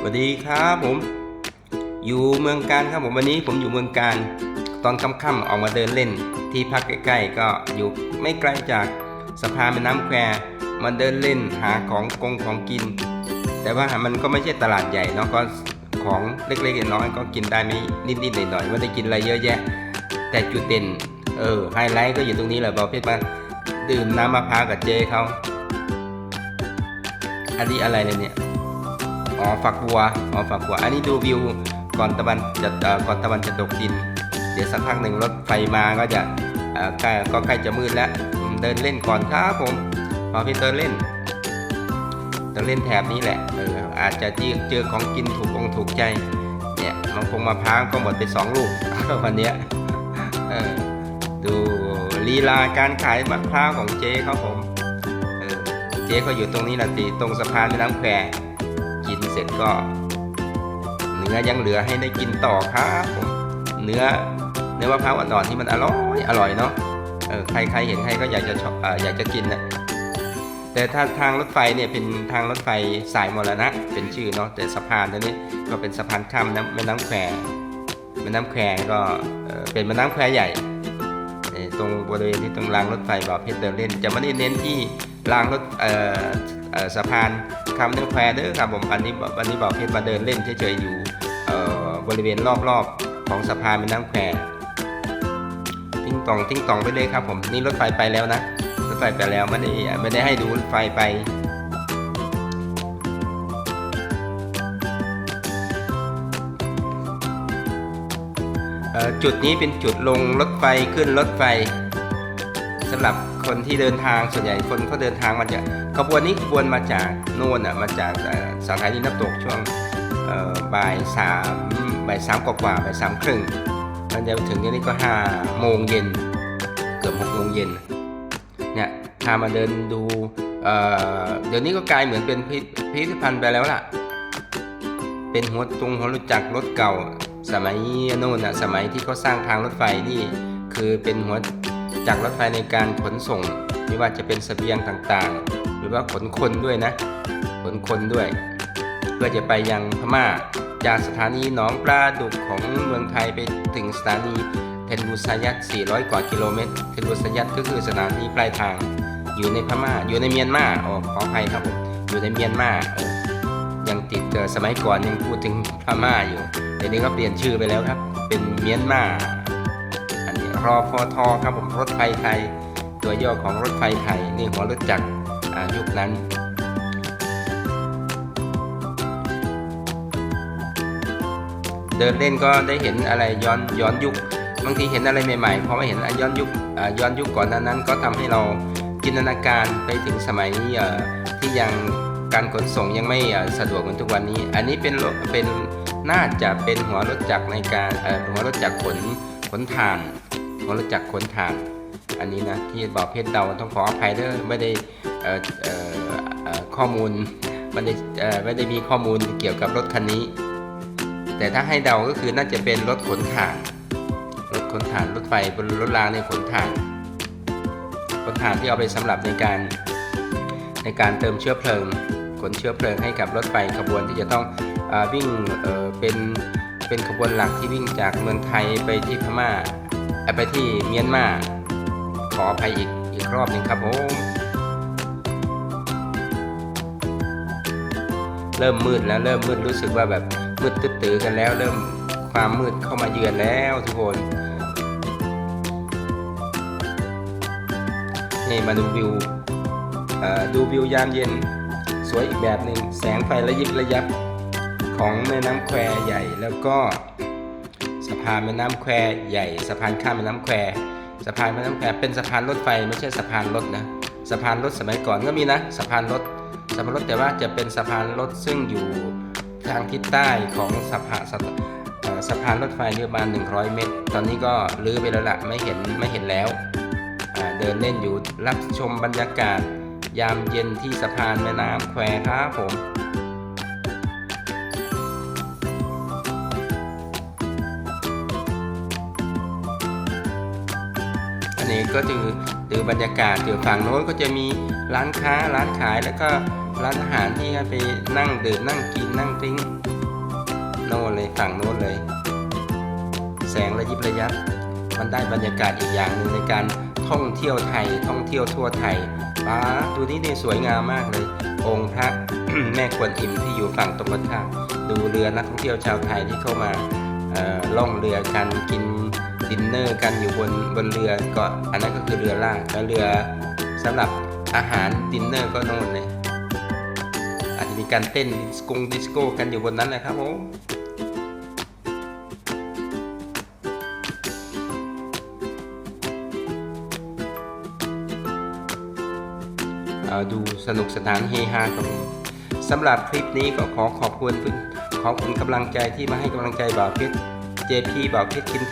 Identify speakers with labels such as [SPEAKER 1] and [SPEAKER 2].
[SPEAKER 1] สวัสดีครับผม อยู่เมืองการครับผมวันนี้ผมอยู่เมืองการ ตอนค่ำๆออกมาเดินเล่น ที่พักใกล้ๆก็อยู่ไม่ไกลจากสะพานแม่น้ำแควมาเดินเล่นหาของกงของกิน แต่ว่ามันก็ไม่ใช่ตลาดใหญ่เนาะก็ของเล็กๆน้อยๆก็กินได้ไม่นิดๆหน่อยๆไม่ได้กินอะไรเยอะแยะ แต่จุดเด่นเออไฮไลท์ก็อยู่ตรงนี้แหละบอกเพชรมาดื่มน้ำมะพร้าวกับเจเขาอันนี้อะไรเลยเนี่ย อ๋อฝักบัวอ๋อฝักบัว อันนี้ดูวิวก่อนตะวันจะก่อนตะวันจะตกดิน เดี๋ยวสักพักหนึ่งรถไฟมาก็จะใกล้ก็ใกล้จะมืดแล้วเดินเล่นก่อนครับผมพอพี่เดินเล่นเดินเล่นแถบนี้แหละเอออาจจะเจอเจอของกินถูกองถูกใจเนี่ยมะพงมะพร้าวก็หมดไปสองลูกวันนี้เออดูลีลาการขายมะพร้าวของเจ๊เขาผมเออเจ๊ก็อยู่ตรงนี้แหละตีตรงสะพานแม่น้ำแคว กินเสร็จก็ เนื้อยังเหลือให้ได้กินต่อครับผมเนื้อเนื้อมะพร้าวอ่อนๆที่มันอร่อยอร่อยเนาะเออใครใครเห็นใครก็อยากจะชอบออยากจะกินนะแต่ถ้าทางรถไฟเนี่ยเป็นทางรถไฟสายมรณะเป็นชื่อเนาะแต่สะพานตัวนี้ก็เป็นสะพานข้ามน้ำแม่น้ำแควแม่น้ำแควก็เป็นแม่น้ำแควใหญ่ตรงบริเวณที่ตรงรางรถไฟบ่อเพชรเดินเล่น จะไม่ได้เน้นที่รางรถสะพาน คำนึงแควเด้อครับผมอันนี้วันนี้บอกเพชรมาเดินเล่นเฉยๆอยู่บริเวณรอบๆของสะพานแม่น้ำแควทิ้งตองทิ้งตองไปเลยครับผมนี่รถไฟไปแล้วนะรถไฟไปแล้วไม่ได้ไม่ได้ให้ดูรถไฟไปจุดนี้เป็นจุดลงรถไฟขึ้นรถไฟ สำหรับคนที่เดินทางส่วนใหญ่คนเขาเดินทางมาจากขบวนนี้ขบวนมาจากโน่นอะมาจากสถานีน้ำตกช่วงบ่ายสามบ่ายสามกว่าบ่ายสามครึ่งมันจะถึงที่นี่ก็ห้าโมงเย็นเกือบหกโมงเย็นเนี่ยพามาเดินดูเเดี๋ยวนี้ก็กลายเหมือนเป็นพิพิธภัณฑ์ไปแล้วล่ะ เป็นหัวตรงหัวรถจักรรถเก่า สมัยโน่นน่ะสมัยที่เขาสร้างทางรถไฟนี่คือเป็นหัว จักรถไฟในการขนส่งไม่ว่าจะเป็นเสบียงต่างๆ หรือว่าขนคนด้วยนะ ขนคนด้วย เพื่อจะไปยังพม่า จากสถานีหนองปลาดุกของเมืองไทยไปถึงสถานีเทนบุสยัต400 กว่ากิโลเมตรเทนบุสยัตก็คือสถานีปลายทาง อยู่ในพม่า อยู่ในเมียนมาอ๋อขออภัยครับผมอยู่ในเมียนมาเออยังติดสมัยก่อนยังพูดถึงพม่าอยู่เดี๋ยวนี้ก็เปลี่ยนชื่อไปแล้วครับ เป็นเมียนมา รอพอทอครับผมรถไฟไทย ตัวย่อของรถไฟไทย นี่หัวรถจักรอายุคนั้นเดินเล่นก็ได้เห็นอะไรย้อนย้อนยุคบางทีเห็นอะไรใหม่ๆพอมาเห็นย้อนยุคย้อนยุคก่อนนั้นนั้นก็ทำให้เราจินตนาการไปถึงสมัยเอ่อที่ยังการขนส่งยังไม่สะดวกเหมือนทุกวันนี้ อันนี้เป็นเป็นน่าจะเป็นหัวรถจักรในการหัวรถจักรขนขนถ่าน หัวรถจักรขนถ่านอันนี้นะที่บอกเพชรเดาต้องขออภัยเด้อไม่ได้ข้อมูลไม่ได้ไม่ได้มีข้อมูลเกี่ยวกับรถคันนี้ แต่ถ้าให้เดาก็คือน่าจะเป็นรถขนถ่านรถขนถ่านรถไฟบนรถรางในขนถ่านขนถ่านที่เอาไปสำหรับในการในการเติมเชื้อเพลิงขนเชื้อเพลิงให้กับรถไฟขบวนที่จะต้องอวิ่งเเป็นเป็นขบวนหลักที่วิ่งจากเมืองไทยไปที่พม่าเอ่อ ไปที่เมียนมาขออภัยอีกอีกรอบหนึ่งครับผมเริ่มมืดแล้วเริ่มมืดรู้สึกว่าแบบมืดตื้อๆกันแล้ว เริ่มความมืดเข้ามาเยือนแล้วทุกคนนี่มาดูวิวดูวิวยามเย็นสวยอีกแบบหนึ่งแสงไฟระยิบระยับของแม่น้ำแควใหญ่แล้วก็ สะพานแม่น้ำแควใหญ่สะพานข้ามแม่น้ำแควสะพานแม่น้ำแควเป็นสะพานรถไฟไม่ใช่สะพานรถนะสะพานรถสมัยก่อนก็มีนะสะพานรถสะพานรถแต่ว่าจะเป็นสะพานรถซึ่งอยู่ทางทิศใต้ของสะพานสะเอ่อสะพานรถไฟนี่ประมาณ 100 เมตร ตอนนี้ก็ลื้อไปแล้วละไม่เห็นไม่เห็นแล้ว เดินเล่นอยู่รับชมบรรยากาศ ยามเย็นที่สะพานแม่น้ำแควครับผม อันนี้ก็คือดูบรรยากาศอยู่ฝั่งโน้นก็จะมีร้านค้าร้านขายแล้วก็ร้านอาหารที่ไปนั่งดื่มนั่งกินนั่งดริ้งโน่นเลยฝั่งโน้นเลย แสงระยิบระยับมันได้บรรยากาศอีกอย่างหนึ่งในการท่องเที่ยวไทยท่องเที่ยวทั่วไทยป้าดูนี่นี่สวยงามมากเลย องค์พระแม่กวนอิมที่อยู่ฝั่งตรงกันข้ามดูเรือนักท่องเที่ยวชาวไทยที่เข้ามาล่องเรือกันกิน ดินเนอร์กันอยู่บนบนเรือก็อันนั้นก็คือเรือลากแล้วเรือสำหรับอาหารดินเนอร์ก็โน่นเลยอาจจะมีการเต้นดิสโกงดิสโก้กันอยู่บนนั้นแหละครับผมดูสนุกสนานเฮฮาครับสำหรับคลิปนี้ก็ขอขอบคุณขอบคุณกำลังใจที่มาให้กำลังใจบ่าวเพชร JP บ่าวเพชรคิน